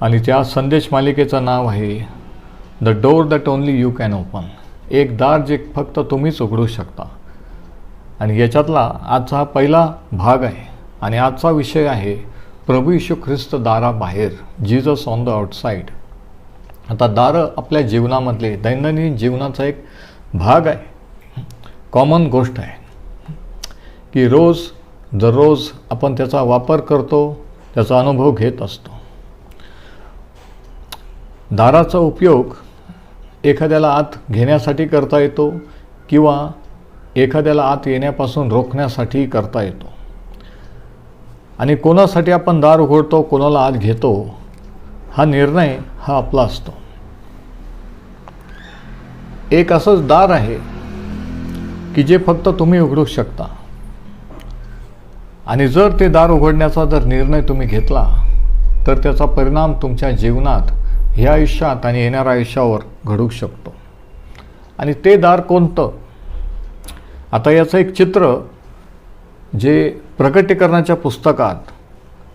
आणि त्या संदेश मालिकेचं नाव आहे the door that only you can open एक दार जे फक्त तुम्हीच उघडू शकता. आणि याच्यातला आजचा हा पहिला भाग आहे. आणि आजचा विषय आहे प्रभू यशू ख्रिस्त दाराबाहेर जीजस ऑन द आउटसाईड आता दारं आपल्या जीवनामधले दैनंदिन जीवनाचा एक भाग आहे. कॉमन गोष्ट आहे. की रोज दररोज आपण त्याचा वापर करतो त्याचा अनुभव घेत असतो. दाराचा उपयोग एखाद्याला आत घेण्यासाठी करता येतो किंवा एखाद्याला आत येण्यापासून रोखण्यासाठी करता येतो. आणि कोणासाठी आपण दार उघडतो कोणाला आत घेतो हा निर्णय हा आपला असतो. एक असंच दार आहे की जे फक्त तुम्ही उघडू शकता. आणि जर ते दार उघडण्याचा जर निर्णय तुम्ही घेतला तर त्याचा परिणाम तुमच्या जीवनात ह्या आयुष्यात आणि येणाऱ्या आयुष्यावर घडू शकतो. आणि ते दार कोणतं? आता याचं एक चित्र जे प्रकटीकरणाच्या पुस्तकात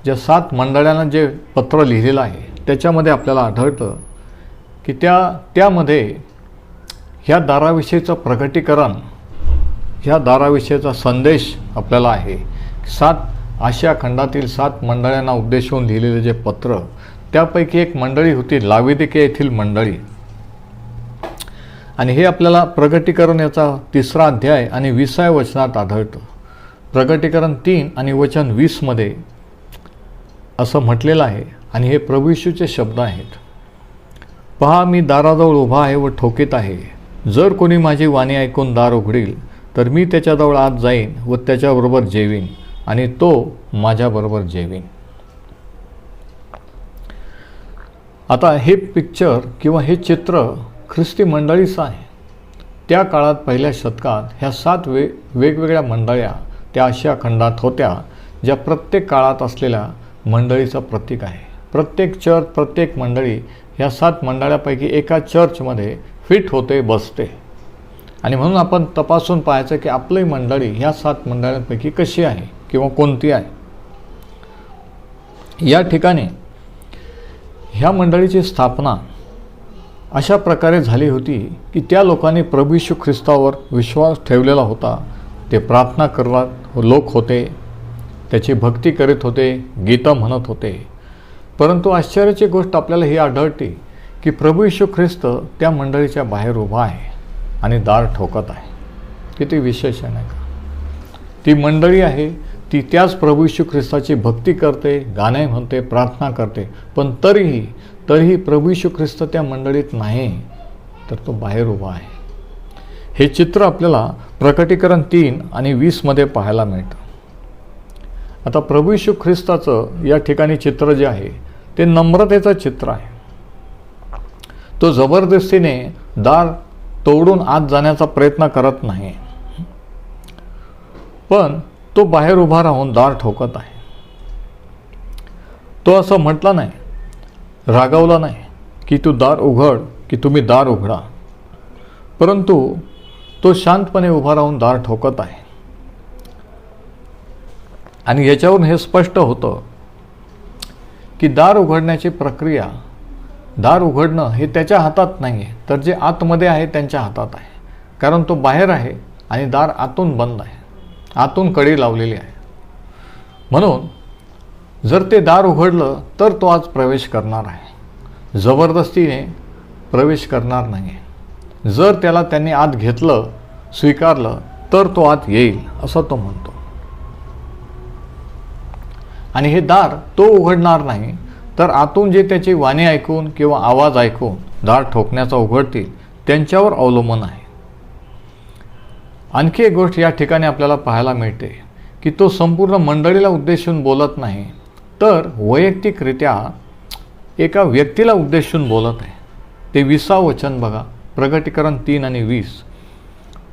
ज्या सात मंडळांना जे पत्र लिहिलेलं आहे त्याच्यामध्ये आपल्याला आढळतं की त्या त्यामध्ये ह्या दाराविषयीचं प्रकटीकरण ह्या दाराविषयीचा संदेश आपल्याला आहे. सात आशिया खंडातील सात मंडळांना उद्देशून लिहिलेले जे पत्र त्यापैकी एक मंडळी होती लाविदिके येथील मंडळी. आणि हे आपल्याला प्रगटीकरण याचा तिसरा अध्याय आणि विसाव्या वचनात आढळतं. प्रगटीकरण तीन आणि वचन वीसमध्ये असं म्हटलेलं आहे आणि हे प्रभूशूचे शब्द आहेत. पहा मी दाराजवळ उभा आहे व ठोकीत आहे. जर कोणी माझी वाणी ऐकून दार उघडील तर मी त्याच्याजवळ आत जाईन व त्याच्याबरोबर जेवीन आणि तो माझ्याबरोबर जेवीन. आता हे पिक्चर किंवा हे चित्र ख्रिस्ती मंडळीचं आहे. त्या काळात पहिल्या शतकात ह्या सात वे वेगवेगळ्या मंडळ्या त्या आशिया खंडात होत्या ज्या प्रत्येक काळात असलेल्या मंडळीचं प्रतीक आहे. प्रत्येक चर्च प्रत्येक मंडळी ह्या सात मंडळापैकी एका चर्चमध्ये फिट होते बसते. आणि म्हणून आपण तपासून पाहायचं की आपली मंडळी ह्या सात मंडळांपैकी कशी आहे किंवा कोणती आहे? या ठिकाणी ह्या मंडळीची स्थापना अशा प्रकारे झाली होती की त्या लोकांनी प्रभू यीशू ख्रिस्तावर विश्वास ठेवलेला होता. ते प्रार्थना करत लोक होते. त्याची भक्ती करीत होते गीतं म्हणत होते. परंतु आश्चर्याची गोष्ट आपल्याला ही आढळते की प्रभू यशू ख्रिस्त त्या मंडळीच्या बाहेर उभा आहे आणि दार ठोकत आहे. किती विशेष आहे नाही का? ती मंडळी आहे ती त्याच प्रभू यीशू ख्रिस्ताची भक्ती करते गाणे म्हणते प्रार्थना करते. पण तरीही तरीही प्रभू यीशू ख्रिस्त त्या मंडळीत नाही तर तो बाहेर उभा आहे. हे चित्र आपल्याला प्रकटीकरण तीन आणि वीसमध्ये पाहायला मिळतं. आता प्रभू यीशू ख्रिस्ताचं या ठिकाणी चित्र जे आहे ते नम्रतेचं चित्र आहे. तो जबरदस्तीने दार तोडून आत जाण्याचा प्रयत्न करत नाही. पण तो बाहेर उभा राहून दार ठोकत आहे. तो असं म्हटला नाही रागावला नाही की तू दार उघड की तुम्ही दार उघडा. परंतु तो शांतपणे उभा राहून दार ठोकत आहे. आणि याच्यावरून हे स्पष्ट होतं की दार उघडण्याची प्रक्रिया दार उघडणं हे त्याच्या हातात नाही आहे तर जे आतमध्ये आहे त्यांच्या हातात आहे. कारण तो बाहेर आहे आणि दार आतून बंद आहे. आतून कडी लावलेली आहे. म्हणून जर ते दार उघडलं तर तो आज प्रवेश करणार आहे. जबरदस्तीने प्रवेश करणार नाही जर त्याला त्यांनी आत घेतलं स्वीकारलं तर तो आत येईल असं तो म्हणतो. आणि हे दार तो उघडणार नाही तर आतून जे त्याची वाणी ऐकून किंवा आवाज ऐकून दार ठोकण्याचा उघडतील त्यांच्यावर अवलंबून आहे. आणखी एक गोष्ट या ठिकाणी आपल्याला पाहायला मिळते की तो संपूर्ण मंडळीला उद्देशून बोलत नाही तर वैयक्तिकरित्या एका व्यक्तीला उद्देशून बोलत आहे. ते विसा वचन बघा. प्रगटीकरण तीन आणि वीस.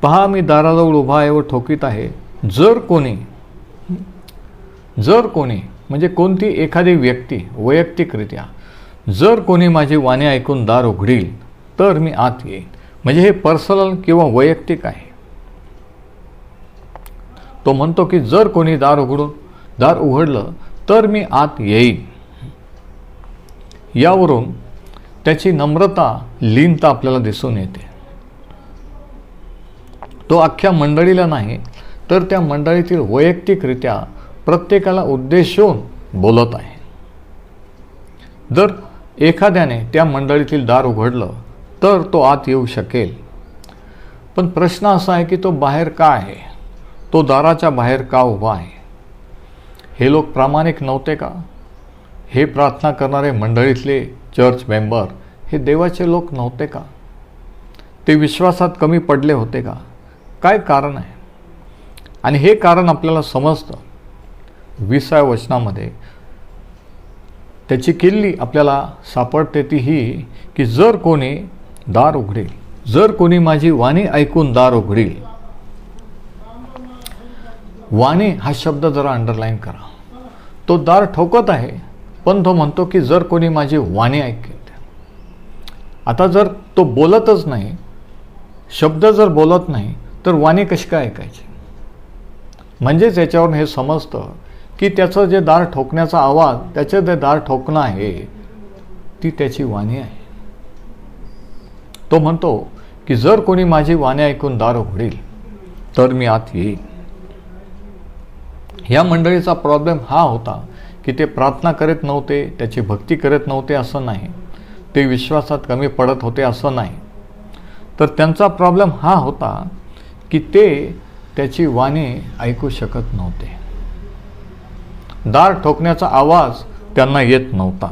पहा मी दाराजवळ उभा आहे व ठोकीत आहे. जर कोणी जर कोणी म्हणजे कोणती एखादी व्यक्ती वैयक्तिकरित्या जर कोणी माझी वाणी ऐकून दार उघडील तर मी आत येईन. म्हणजे हे पर्सनल किंवा वैयक्तिक आहे. तो म्हणतो की जर कोणी दार उघडून दार उघडलं तर मी आत येईन. यावरून त्याची नम्रता लीनता आपल्याला दिसून येते. तो अख्ख्या मंडळीला नाही तर त्या मंडळीतील वैयक्तिकरित्या प्रत्येकाला उद्देशून बोलत आहे. जर एखाद्याने त्या मंडळीतील दार उघडलं तर तो आत येऊ शकेल. पण प्रश्न असा आहे की तो बाहेर का आहे? तो दाराच्या बाहेर का उभा आहे? हे लोक प्रामाणिक नव्हते का? हे प्रार्थना करणारे मंडळीतले चर्च मेंबर हे देवाचे लोक नव्हते का? ते विश्वासात कमी पडले होते का? काय कारण आहे? आणि हे कारण आपल्याला समजतं. विसाव्या वचनामध्ये त्याची किल्ली आपल्याला सापडते ती ही की जर कोणी दार उघडेल जर कोणी माझी वाणी ऐकून दार उघडील वाणी हा शब्द जरा अंडरलाईन करा. तो दार ठोकत आहे पण तो म्हणतो की जर कोणी माझी वाणी ऐकेल आता जर तो बोलतच नाही शब्द जर बोलत नाही तर वाणी कशी काय ऐकायची? म्हणजेच याच्यावरून हे समजतं की त्याचं जे दार ठोकण्याचा आवाज त्याचं जे दार ठोकणं आहे ती त्याची वाणी आहे. तो म्हणतो की जर कोणी माझी वाणी ऐकून दार उघडील तर मी आत येईल. या मंडळीचा प्रॉब्लेम हा होता की ते प्रार्थना करत नव्हते त्याची भक्ती करत नव्हते असं नाही. ते विश्वासात कमी पडत होते असं नाही. तर त्यांचा प्रॉब्लेम हा होता की ते त्याची वाणी ऐकू शकत नव्हते. दार ठोकण्याचा आवाज त्यांना येत नव्हता.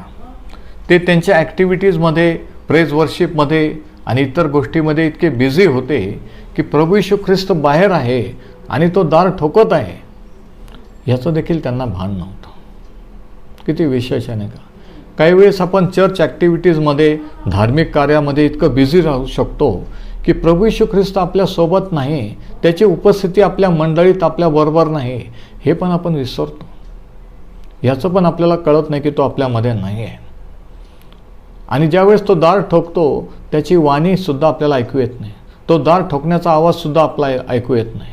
ते त्यांच्या ॲक्टिव्हिटीजमध्ये प्रेज वर्शिपमध्ये आणि इतर गोष्टीमध्ये इतके बिझी होते की प्रभू यशू ख्रिस्त बाहेर आहे आणि तो दार ठोकत आहे. ह्याचं देखील त्यांना भान नव्हतं. किती विशेष आहे का? काही वेळेस आपण चर्च ॲक्टिव्हिटीजमध्ये धार्मिक कार्यामध्ये इतकं बिझी राहू शकतो की प्रभू यशू ख्रिस्त आपल्यासोबत नाही त्याची उपस्थिती आपल्या मंडळीत आपल्याबरोबर नाही हे पण आपण विसरतो. याचं पण आपल्याला कळत नाही की तो आपल्यामध्ये नाही आहे. आणि ज्यावेळेस तो दार ठोकतो त्याची वाणीसुद्धा आपल्याला ऐकू येत नाही. तो दार ठोकण्याचा आवाजसुद्धा आपला ऐकू येत नाही.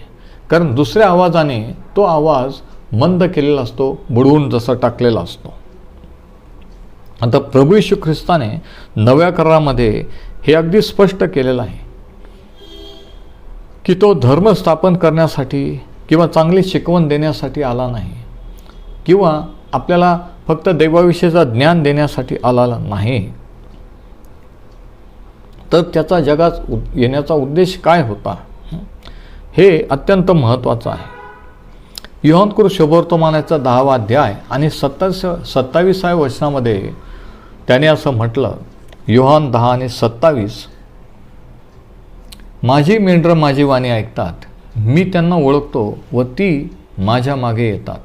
कारण दुसऱ्या आवाजाने तो आवाज मंद केलेला असतो बुडवून जसा टाकलेला असतो. आता प्रभू यशू ख्रिस्ताने नव्या करारामध्ये हे अगदी स्पष्ट केलेलं आहे की तो धर्म स्थापन करण्यासाठी किंवा चांगली शिकवण देण्यासाठी आला नाही किंवा आपल्याला फक्त देवाविषयीचा ज्ञान देण्यासाठी आलेला नाही. तर त्याचा जगात येण्याचा उद्देश काय होता? हे अत्यंत महत्त्वाचं आहे. युहनकृ शुभवर्तमानाचा दहावा अध्याय आणि सत्तावीस सत्तावीसाव्या वचनामध्ये त्याने असं म्हटलं युहान दहा आणि सत्तावीस. माझी मेंढरं माझी वाणी ऐकतात. मी त्यांना ओळखतो व ती माझ्या मागे येतात.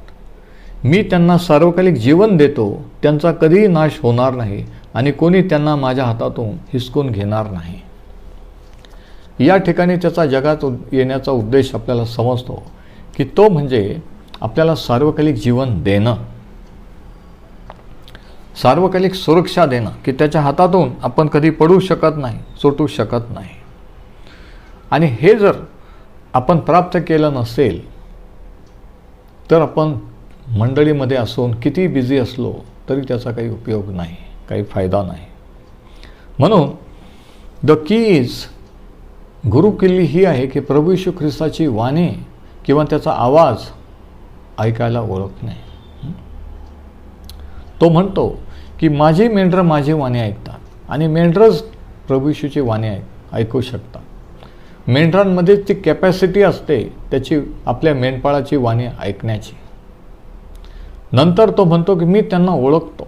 मी त्यांना सार्वकालिक जीवन देतो. त्यांचा कधीही नाश होणार नाही आणि कोणी त्यांना माझ्या हातातून हिसकून घेणार नाही. या ठिकाणी त्याचा जगात येण्याचा उद्देश आपल्याला समजतो. की तो म्हणजे आपल्याला सार्वकालिक जीवन देणं. सार्वकालिक सुरक्षा देणं की त्याच्या हातातून आपण कधी पडू शकत नाही सुटू शकत नाही. आणि हे जर आपण प्राप्त केलं नसेल तर आपण मंडळीमध्ये असून किती बिझी असलो तरी त्याचा काही उपयोग नाही काही फायदा नाही. म्हणून द कीज गुरुकिल्ली ही आहे की प्रभू यशू ख्रिस्ताची वाणी किंवा त्याचा आवाज ऐकायला ओळख नाही. तो म्हणतो की माझी मेंढरं माझी वाणे ऐकतात आणि मेंढरच प्रभूशूचे वाणे ऐक ऐकू शकतात. मेंढरांमध्ये ती कॅपॅसिटी असते त्याची आपल्या मेंढपाळाची वाणी ऐकण्याची. नंतर तो म्हणतो की मी त्यांना ओळखतो.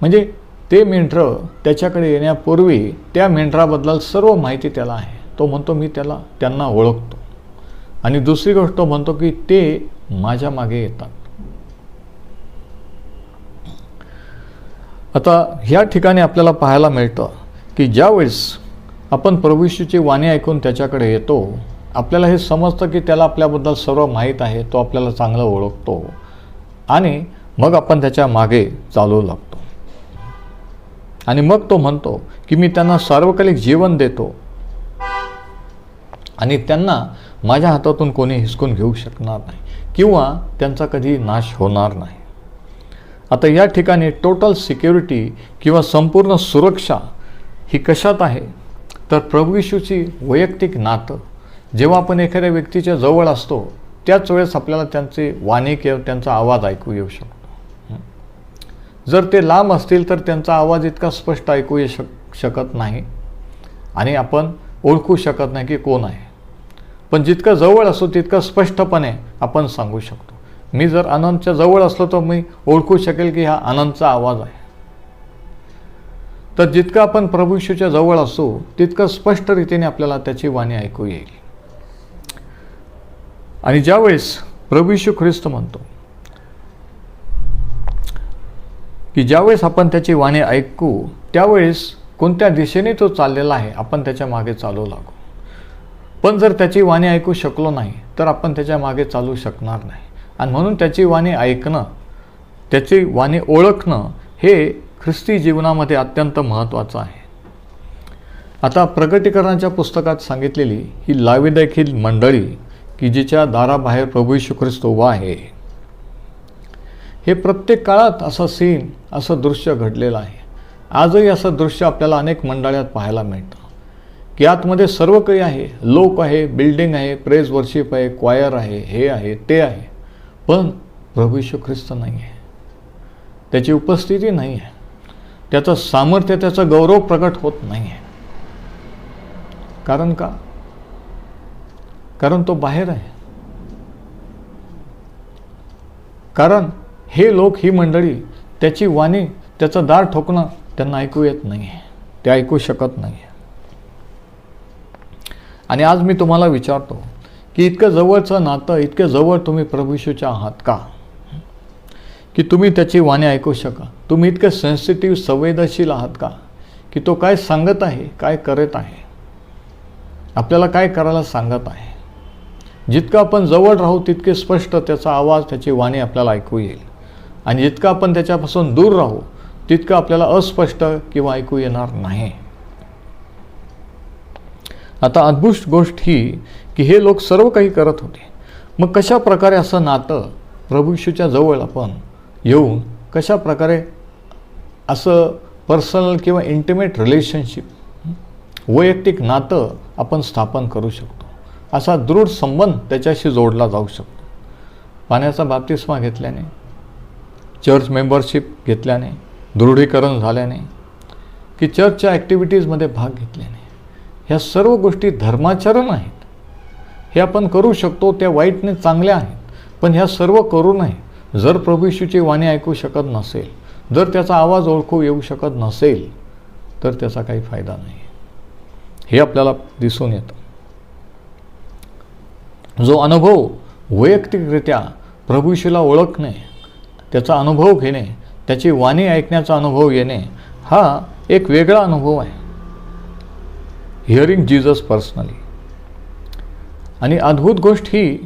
म्हणजे ते मेंढरं त्याच्याकडे येण्यापूर्वी त्या मेंढराबद्दल सर्व माहिती त्याला आहे. तो म्हणतो मी त्याला त्यांना ओळखतो. आणि दुसरी गोष्ट म्हणतो की ते माझ्या मागे येतात. आता ह्या ठिकाणी आपल्याला पाहायला मिळतं की ज्यावेळेस आपण प्रभूशीची वाणी ऐकून त्याच्याकडे येतो आपल्याला हे समजतं की त्याला आपल्याबद्दल सर्व माहीत आहे तो आपल्याला चांगलं ओळखतो आणि मग आपण त्याच्यामागे चालू लागतो. आणि मग तो म्हणतो की मी त्यांना सार्वकालिक जीवन देतो आणि त्यांना माझ्या हातातून कोणी हिसकून घेऊ शकणार नाही किंवा त्यांचा कधी नाश होणार नाही. आता या ठिकाणी टोटल सिक्युरिटी किंवा संपूर्ण सुरक्षा ही कशात आहे? तर प्रभू येशूची वैयक्तिक नातं. जेव्हा आपण एखाद्या व्यक्तीच्या जवळ असतो त्याच वेळेस आपल्याला त्यांचे वाणी किंवा त्यांचा आवाज ऐकू येऊ शकतो. जर ते लांब असतील तर त्यांचा आवाज इतका स्पष्ट ऐकू येऊ शक शकत नाही. आणि आपण ओळखू शकत नाही की कोण आहे. पण जितकं जवळ असतो तितकं स्पष्टपणे आपण सांगू शकतो. मी जर आनंदच्या जवळ असलो तर मी ओळखू शकेल की हा आनंदचा आवाज आहे. तर जितकं आपण प्रभूशूच्या जवळ असू तितकं स्पष्ट रीतीने आपल्याला त्याची वाणी ऐकू येईल. आणि ज्यावेळेस प्रभूशू ख्रिस्त म्हणतो की ज्यावेळेस आपण त्याची वाणी ऐकू त्यावेळेस कोणत्या दिशेने तो चाललेला आहे आपण त्याच्यामागे चालू लागू. पण जर त्याची वाणी ऐकू शकलो नाही तर आपण त्याच्यामागे चालू शकणार नाही. आणि म्हणून त्याची वाणी ऐकणं त्याची वाणी ओळखणं हे ख्रिस्ती जीवनामध्ये अत्यंत महत्त्वाचं आहे. आता प्रगटीकरणाच्या पुस्तकात सांगितलेली ही लावीदेखील मंडळी की जिच्या दाराबाहेर प्रभू यशू ख्रिस्त उभा आहे. हे प्रत्येक काळात असं सीन असं दृश्य घडलेलं आहे. आजही असं दृश्य आपल्याला अनेक मंडळात पाहायला मिळतं. की आतमध्ये सर्व काही आहे. लोक आहे बिल्डिंग आहे प्रेस वर्शिप आहे क्वायर आहे हे आहे ते आहे. पण प्रभू यशू ख्रिस्त नाही आहे. त्याची उपस्थिती नाही आहे. त्याचं सामर्थ्य त्याचं गौरव प्रकट होत नाही आहे. कारण का? कारण तो बाहेर आहे. कारण हे लोक ही मंडळी त्याची वाणी त्याचं दार ठोकणं त्यांना ऐकू येत नाही आहे. ते ऐकू शकत नाही आहे. आणि आज मी तुम्हाला विचारतो की इतकं जवळचं नातं इतकं जवळ तुम्ही प्रभूशूच्या आहात का? की तुम्ही त्याची वाणी ऐकू शका? तुम्ही इतकं सेन्सिटिव्ह संवेदनशील आहात का? की तो काय सांगत आहे काय करत आहे? आपल्याला काय करायला सांगत आहे? जितकं आपण जवळ राहू तितके स्पष्ट त्याचा आवाज त्याची वाणी आपल्याला ऐकू येईल. आणि जितकं आपण त्याच्यापासून दूर राहू तितकं आपल्याला अस्पष्ट किंवा ऐकू येणार नाही. आता अद्भुत गोष्ट ही की हे लोक सर्व काही करत होते. मग कशा प्रकारे असं नातं प्रभूशूच्या जवळ आपण येऊन कशा प्रकारे असं पर्सनल किंवा इंटिमेट रिलेशनशिप वैयक्तिक नातं आपण स्थापन करू शकतो. असा दृढ संबंध त्याच्याशी जोडला जाऊ शकतो. पाण्याचा बाप्तिस्मा घेतल्याने चर्च मेंबरशिप घेतल्याने दृढीकरण झाल्याने की चर्चच्या ॲक्टिव्हिटीजमध्ये भाग घेतल्याने. ह्या सर्व गोष्टी धर्माचरण आहेत. हे आपण करू शकतो त्या वाईटने चांगल्या आहेत. पण ह्या सर्व करू नये. जर प्रभू येशूची वाणी ऐकू शकत नसेल जर त्याचा आवाज ओळखू येऊ शकत नसेल तर त्याचा काही फायदा नाही. हे आपल्याला दिसून येतं. जो अनुभव वैयक्तिकरित्या प्रभूशीला ओळखणे त्याचा अनुभव घेणे त्याची वाणी ऐकण्याचा अनुभव येणे हा एक वेगळा अनुभव आहे. Hearing Jesus personally. आणि अद्भुत गोष्ट ही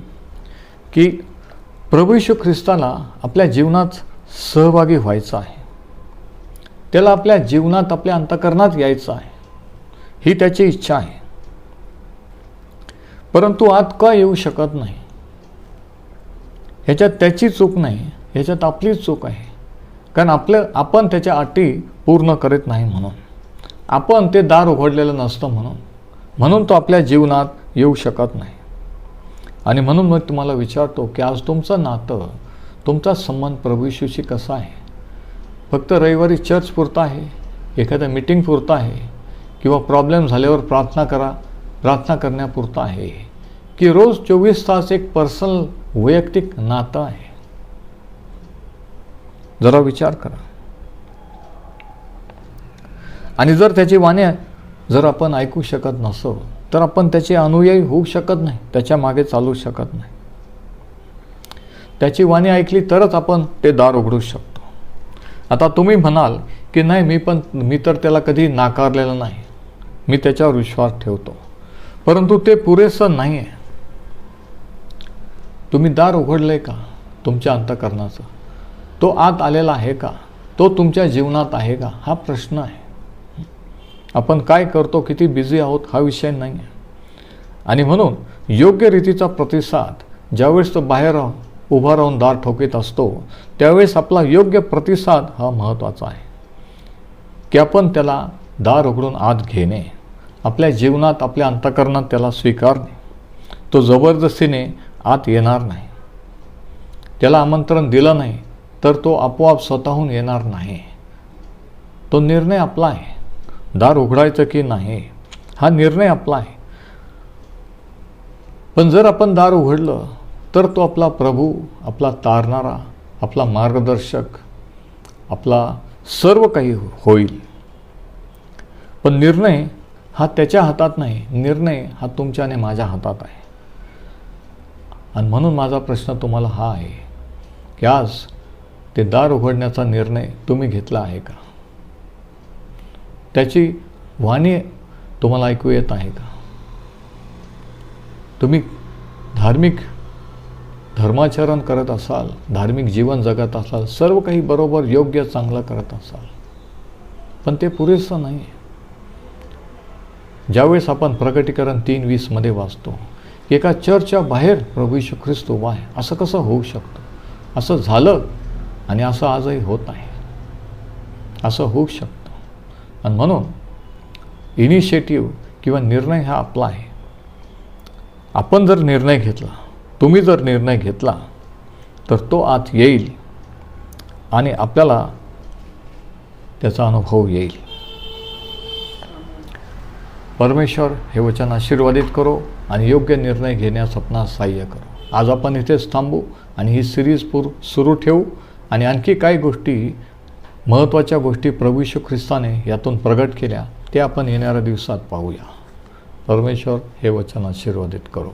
की प्रभू यशू ख्रिस्ताला आपल्या जीवनात सहभागी व्हायचं आहे. त्याला आपल्या जीवनात आपल्या अंतकरणात यायचं आहे. ही त्याची इच्छा आहे. परंतु आत का येऊ शकत नाही? ह्याच्यात त्याची चूक नाही ह्याच्यात आपलीच चूक आहे. कारण आपलं आपण त्याच्या अटी पूर्ण करत नाही म्हणून. आपण ते दार उघडलेलं नसतं म्हणून. म्हणून तो आपल्या जीवनात येऊ शकत नाही. आणि म्हणून मग तुम्हाला विचारतो की आज तुमचं नातं तुमचा संबंध प्रभूशीशी कसा आहे? फक्त रविवारी चर्च पुरता आहे? एखाद्या मिटिंग पुरता आहे? किंवा प्रॉब्लेम झाल्यावर प्रार्थना करा प्रार्थना करण्यापुरता आहे? की रोज चोवीस तास एक पर्सनल वैयक्तिक नातं आहे? जरा विचार करा. आणि जर त्याची वाणे जर आपण ऐकू शकत नसो तर आपण त्याचे अनुयायी होऊ शकत नाही त्याच्यामागे चालू शकत नाही. त्याची वाणी ऐकली तरच आपण ते दार उघडू शकतो. आता तुम्ही म्हणाल की नाही मी पण मी तर त्याला कधी नाकारलेलं नाही. मी त्याच्यावर विश्वास ठेवतो. परंतु ते पुरेसं नाही आहे तुम्ही दार उघडलं आहे का? तुमच्या अंतकरणाचं. तो आत आलेला आहे का? तो तुमच्या जीवनात आहे का? हा प्रश्न आहे. आपण काय करतो किती बिझी आहोत हा विषय नाही आहे आणि म्हणून योग्य रीतीचा प्रतिसाद ज्यावेळेस तो बाहेर उभा राहून दार ठोकीत असतो त्यावेळेस आपला योग्य प्रतिसाद हा महत्त्वाचा आहे. की आपण त्याला दार उघडून आत घेणे आपल्या जीवनात आपल्या अंतकरणात त्याला स्वीकारणे तो जबरदस्तीने आत येणार नाही. त्याला आमंत्रण दिलं नाही तर तो आपोआप स्वतःहून येणार नाही. तो निर्णय आपला आहे. दार उघडायचं की नाही हा निर्णय आपला आहे. पण जर आपण दार उघडलं तर तो आपला प्रभू आपला तारणारा आपला मार्गदर्शक आपला सर्व काही होईल. पण निर्णय हा त्याच्या हातात नाही निर्णय हा तुमच्या आणि माझ्या हातात आहे. आणि म्हणून माझा प्रश्न तुम्हाला हा आहे की आज ते दार उघडण्याचा निर्णय तुम्ही घेतला आहे का? त्याची वाणी तुम्हाला ऐकू येत आहे का? तुम्ही धार्मिक धर्माचरण करत असाल धार्मिक जीवन जगत असाल सर्व काही बरोबर योग्य चांगलं करत असाल. पण ते पुरेसं नाही. ज्यावेळेस आपण प्रकटीकरण तीन वीसमध्ये वाचतो एका चर्चच्या बाहेर प्रभू यीशू ख्रिस्त उभा आहे असं कसं होऊ शकतं? असं झालं आणि असं आजही होत आहे. असं होऊ शकतं. आणि म्हणून इनिशिएटिव्ह किंवा निर्णय हा आपला आहे. आपण जर निर्णय घेतला तुम्ही जर निर्णय घेतला तर तो आत येईल आणि आपल्याला त्याचा अनुभव येईल. परमेश्वर हे वचन आशीर्वादित करो आणि योग्य निर्णय घेण्यास आपणास सहाय्य करो. आज आपण इथेच थांबू आणि ही सिरीज पूर सुरू ठेवू आणि आणखी काही गोष्टी महत्त्वाच्या गोष्टी प्रभू यशू ख्रिस्ताने यातून प्रगट केल्या ते आपण येणाऱ्या दिवसात पाहूया. परमेश्वर हे वचन आशीर्वादित करू.